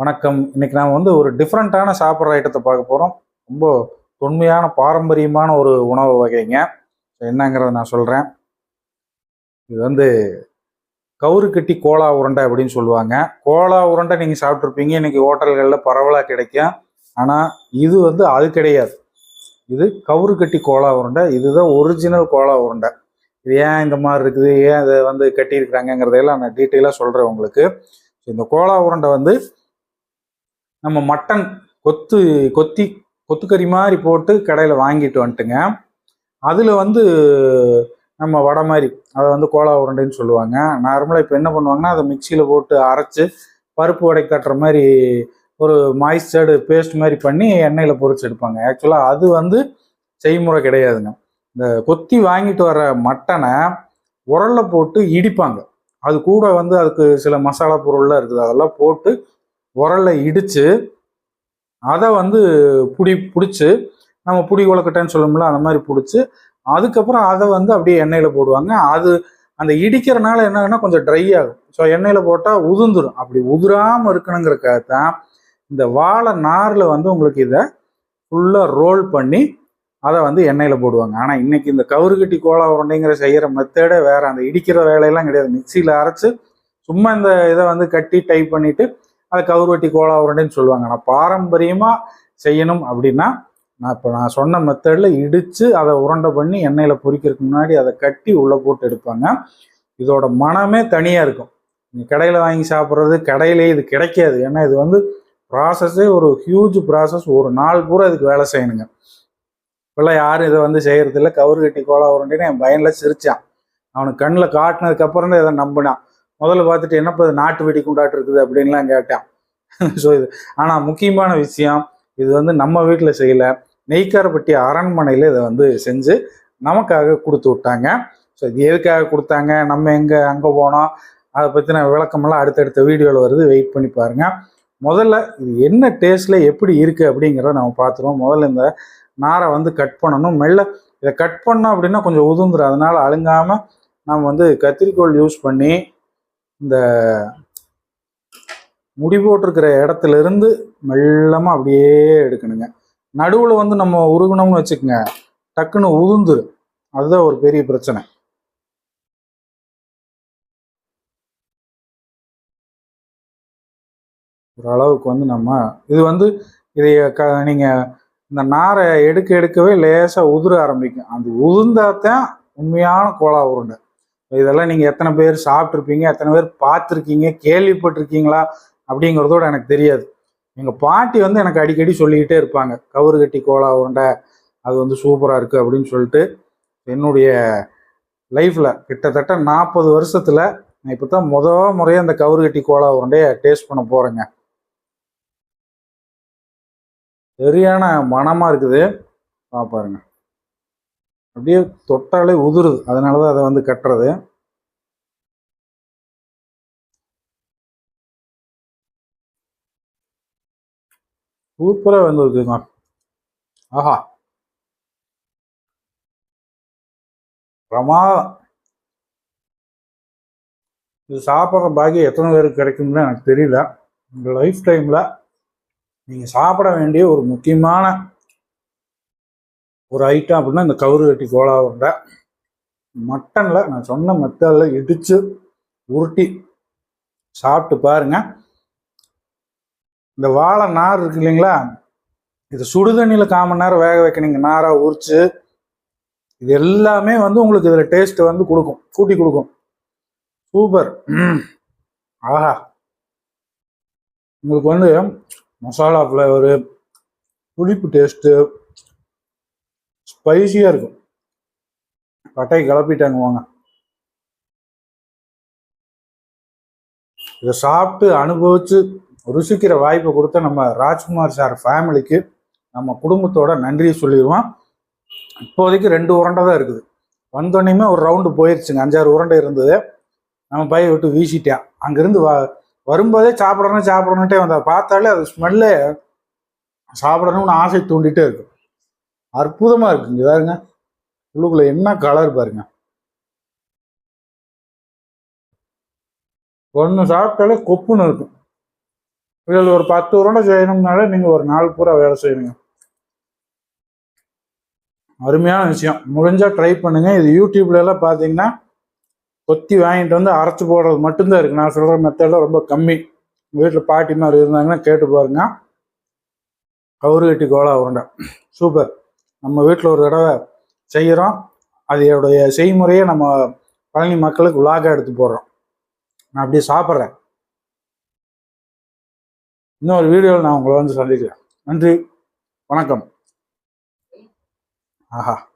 வணக்கம். இன்னைக்கு நாம் வந்து ஒரு டிஃப்ரெண்ட்டான சாப்பிட்ற ஐட்டத்தை பார்க்க போகிறோம் ரொம்ப தொன்மையான பாரம்பரியமான ஒரு உணவு வகைங்க. என்னங்கிறத நான் சொல்கிறேன் இது வந்து கவுரு கட்டி கோலா உருண்டை அப்படின்னு சொல்லுவாங்க. கோலா உருண்டை நீங்கள் சாப்பிட்ருப்பீங்க இன்னைக்கு ஹோட்டல்களில் பரவலாக கிடைக்கும். ஆனால் இது வந்து அது கிடையாது. இது கவுரு கட்டி கோலா உருண்டை. இதுதான் ஒரிஜினல் கோலா உருண்டை. இது ஏன் இந்த மாதிரி இருக்குது? ஏன் இதை வந்து கட்டியிருக்கிறாங்கங்கிறதையெல்லாம் நான் டீட்டெயிலாக சொல்கிறேன் உங்களுக்கு. இந்த கோலா உருண்டை வந்து நம்ம மட்டன் கொத்து கொத்தி கொத்துக்கறி மாதிரி போட்டு கடையில் வாங்கிட்டு வந்துட்டுங்க. அதில் வந்து நம்ம வடை மாதிரி அதை வந்து கோலா உருண்டைன்னு சொல்லுவாங்க. நார்மலாக இப்போ என்ன பண்ணுவாங்கன்னா அதை மிக்சியில் போட்டு அரைச்சி பருப்பு வடை தட்டுற மாதிரி ஒரு மாய்ஸ்டர்டு பேஸ்ட் மாதிரி பண்ணி எண்ணெயில் பொறிச்சு எடுப்பாங்க. ஆக்சுவலாக அது வந்து செய்முறை கிடையாதுங்க. இந்த கொத்தி வாங்கிட்டு வர மட்டனை உரல்ல போட்டு இடிப்பாங்க. அது கூட வந்து அதுக்கு சில மசாலா பொருள்லாம் இருக்குது. அதெல்லாம் போட்டு உரல்ல இடித்து அதை வந்து புடி பிடிச்சி நம்ம புடி உலக்கட்டைன்னு சொல்லுவோம்ல அந்த மாதிரி பிடிச்சி அதுக்கப்புறம் அதை வந்து அப்படியே எண்ணெயில் போடுவாங்க. அது அந்த இடிக்கிறனால என்னன்னா கொஞ்சம் ட்ரை ஆகும். ஸோ எண்ணெயில் போட்டால் உதிர்ந்துடும் அப்படி உதிராமல் இருக்கணுங்கிறக்காக தான் இந்த வாழை நாரில் வந்து உங்களுக்கு இதை ஃபுல்லாக ரோல் பண்ணி அதை வந்து எண்ணெயில் போடுவாங்க. ஆனால் இன்றைக்கி இந்த கவுரு கட்டி கோலா உருண்டைங்கிற செய்கிற மெத்தடே வேறு அந்த இடிக்கிற வேலையெல்லாம் கிடையாது. மிக்சியில் அரைச்சி சும்மா இந்த இதை வந்து கட்டி டைப் பண்ணிவிட்டு அதை கவுர்வட்டி கோலா உருண்டைன்னு சொல்லுவாங்க. ஆனால் பாரம்பரியமாக செய்யணும் அப்படின்னா நான் இப்போ நான் சொன்ன மெத்தடில் இடித்து அதை உருண்டை பண்ணி எண்ணெயில் பொரிக்கிறதுக்கு முன்னாடி அதை கட்டி உள்ளே போட்டு எடுப்பாங்க. இதோட மனமே தனியாக இருக்கும். நீங்கள் கடையில் வாங்கி சாப்பிட்றது கடையிலே இது கிடைக்காது. ஏன்னா இது வந்து ப்ராசஸே ஒரு ஹியூஜ் ப்ராசஸ் ஒரு நாள் பூரா இதுக்கு வேலை செய்யணுங்க. இப்போல்லாம் யாரும் இதை வந்து செய்கிறதில்ல கவுரு கட்டி கோலா உருண்டைன்னு என் பையனில் சிரித்தான் அவனுக்கு கண்ணில் காட்டினதுக்கப்புறம் தான் இதை நம்பினான். முதல்ல பார்த்துட்டு என்னப்பா இது நாட்டு வெடி கொண்டாட்டு இருக்குது அப்படின்லாம் கேட்டேன். ஸோ இது ஆனால் முக்கியமான விஷயம் இது வந்து நம்ம வீட்டில் செய்யலை. நெய்க்காரப்பட்டி அரண்மனையில் இதை வந்து செஞ்சு நமக்காக கொடுத்து விட்டாங்க. ஸோ இது எதுக்காக கொடுத்தாங்க? நம்ம எங்கே அங்கே போனோம்? அதை பற்றின விளக்கமெல்லாம் அடுத்தடுத்த வீடியோவில் வருது. வெயிட் பண்ணி பாருங்க. முதல்ல இது என்ன டேஸ்ட்டில் எப்படி இருக்குது அப்படிங்கிறத நம்ம பார்த்துருவோம். முதல்ல இந்த நாரை வந்து கட் பண்ணணும். மெல்ல இதை கட் பண்ணோம் அப்படின்னா கொஞ்சம் உதுந்துடும் அதனால் அழுங்காமல் நம்ம வந்து கத்திரிக்கோல் யூஸ் பண்ணி இந்த முடி போட்டிருக்கிற இடத்துல இருந்து மெல்லமாக அப்படியே எடுக்கணுங்க. நடுவில் வந்து நம்ம உருகணும்னு வச்சுக்கோங்க. டக்குன்னு உதுந்துரு அதுதான் ஒரு பெரிய பிரச்சனை. ஒரு அளவுக்கு வந்து நம்ம இது வந்து இதை க நீங்கள் இந்த நாரை எடுக்க எடுக்கவே லேசாக உதிர ஆரம்பிக்கும். அந்த உதிர்ந்தா தான் உண்மையான கோலா உருண்டை. இதெல்லாம் நீங்கள் எத்தனை பேர் சாப்பிட்ருப்பீங்க எத்தனை பேர் பார்த்துருக்கீங்க கேள்விப்பட்டிருக்கீங்களா அப்படிங்கிறதோட எனக்கு தெரியாது. எங்கள் பாட்டி வந்து எனக்கு அடிக்கடி சொல்லிக்கிட்டே இருப்பாங்க. கவுரு கட்டி கோலா உருண்டை அது வந்து சூப்பராக இருக்குது அப்படின்னு சொல்லிட்டு என்னுடைய லைஃப்பில் கிட்டத்தட்ட நாற்பது வருஷத்தில் நான் இப்போ தான் முத முறையாக அந்த கவுரு கட்டி கோலா உருண்டையை டேஸ்ட் பண்ண போகிறேங்க சரியான மனமாக இருக்குது. பாருங்க அப்படியே தொட்டாலே உதிருது. அதனால தான் அதை வந்து கட்டுறது. சூப்பராக வந்துருக்குங்க ஆஹா. பிரமாதம் இது சாப்பிட்ற பாக்கியம் எத்தனை பேருக்கு கிடைக்கும்னு எனக்கு தெரியல. உங்கள் லைஃப் டைமில் நீங்கள் சாப்பிட வேண்டிய ஒரு முக்கியமான ஒரு ஐட்டம் அப்படின்னா இந்த கவுரு கட்டி கோலா உருண்டை. மட்டனில் நான் சொன்ன மெத்தடில் இடித்து உருட்டி சாப்பிட்டு பாருங்க. இந்த வாழை நார் இருக்கு இல்லைங்களா? இது சுடுதண்ணியில் கால் நேரம் வேக வைக்கணுங்க. நாராக உரிச்சு இது எல்லாமே வந்து உங்களுக்கு இதில் டேஸ்ட்டை வந்து கொடுக்கும். கூட்டி கொடுக்கும். சூப்பர். ஆஹா. உங்களுக்கு வந்து மசாலா ஃப்ளேவரு புளிப்பு டேஸ்ட்டு ஸ்பைசியாக இருக்கும். பட்டை கிளப்பிட்டாங்க வாங்க. இதை சாப்பிட்டு அனுபவித்து ருசிக்கிற வாய்ப்பை கொடுத்த நம்ம ராஜ்குமார் சார் ஃபேமிலிக்கு நம்ம குடும்பத்தோட நன்றியை சொல்லிடுவோம். இப்போதைக்கு ரெண்டு உருண்டை தான் இருக்குது. வந்தோடனையுமே ஒரு ரவுண்டு போயிடுச்சுங்க அஞ்சாறு உருண்டை இருந்தது. நம்ம பைய விட்டு வீசிட்டேன். அங்கேருந்து வ வரும்போதே சாப்பிடணும் சாப்பிடணுன்ட்டே வந்தால் பார்த்தாலே அது ஸ்மெல்லே சாப்பிடணும்னு ஆசை தூண்டிகிட்டே இருக்கும் அற்புதமாக இருக்குங்க பாருங்க. உள்ளுக்குள்ள என்ன கலர் பாருங்க. ஒன்று சாப்பிட்டாலே கொப்புன்னு இருக்கும். இதில் ஒரு பத்து உருண்டை செய்யணும்னாலே நீங்கள் ஒரு நாள் பூரா வேலை செய்யணுங்க. அருமையான விஷயம். முடிஞ்சா ட்ரை பண்ணுங்க. இது யூடியூப்ல எல்லாம் பார்த்தீங்கன்னா கொத்தி வாங்கிட்டு வந்து அரைச்சி போடுறது மட்டும்தான் இருக்கு. நான் சொல்ற மெத்தட்லாம் ரொம்ப கம்மி. வீட்டில் பாட்டி மாதிரி இருந்தாங்கன்னா கேட்டு பாருங்க. கவுரு கட்டி கோலா உருண்டை. சூப்பர். நம்ம வீட்டில் ஒரு தடவை செய்கிறோம் அதோடைய செய்முறையை நம்ம பழனி மக்களுக்கு விலாக எடுத்து போடுறோம். நான் அப்படியே சாப்பிட்றேன். இன்னொரு வீடியோவில் நான் உங்களை வந்து சந்திக்கிறேன். நன்றி. வணக்கம். ஆஹா.